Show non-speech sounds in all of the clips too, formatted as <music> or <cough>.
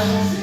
Gracias.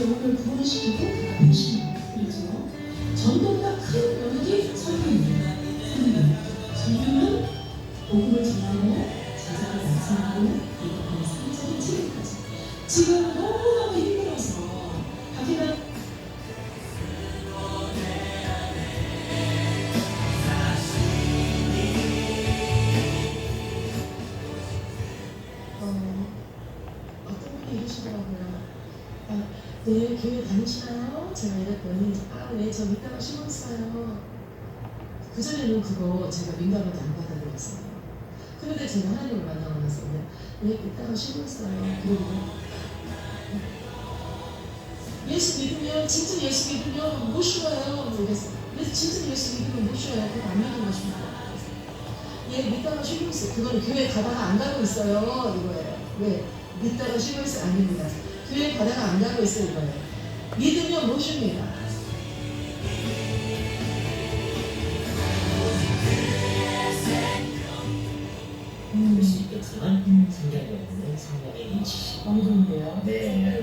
하시고 되시죠. 전도보다 큰 영역이 설교입니다. 설교. 설교는 복음을 전하고 제자를 양성하고 이것의 상처를 치료까지. 지금 너무 아, 네, 교회 다니시나요? 제가 이랬더니, 아, 네, 저 민다가 신경 써요. 그 전에는 그거 제가 민다고도 안 받아들였어요. 그런데 제가 하나님을 만나고 나서, 네, 민다가 신경 써요. 그리고, 예수 믿으면, 진짜 예수 믿으면 못 쉬어요. 그래서 진짜 예수 믿으면 못 쉬어요. 그거 안 믿는 것입니다. 얘 믿다가 쉬고 있어요. 그건 교회 가다가 안 가고 있어요. 이거예요. 왜? 믿다가 쉬고 있어요. 아닙니다. 교회 가다가 안 가고 있어요. 이거예요. 믿으면 수 있겠지만 성경에? 네.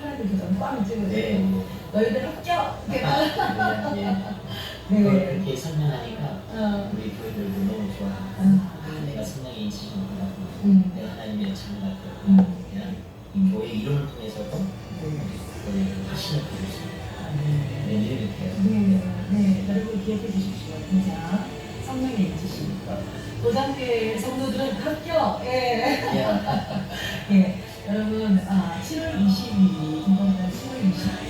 하나님. 너희들 합격! 네. 설명하니까 어. 우리 교회들도 너무 좋아. 음. 아, 내가. 음. 내가 하나님의 참받고 음. 그냥 이 교회 이름을 통해서도 네. 우리 하신을 보여주십니다. 네, 이름이 돼요. 네, 네, 여러분 기억해 주십시오. 진짜 성령의 인치시니까 도장교회 성도들은 합격. 예, 예. <laughs> 예. 여러분, 아, 7월 22일 이번 달 7월 22일.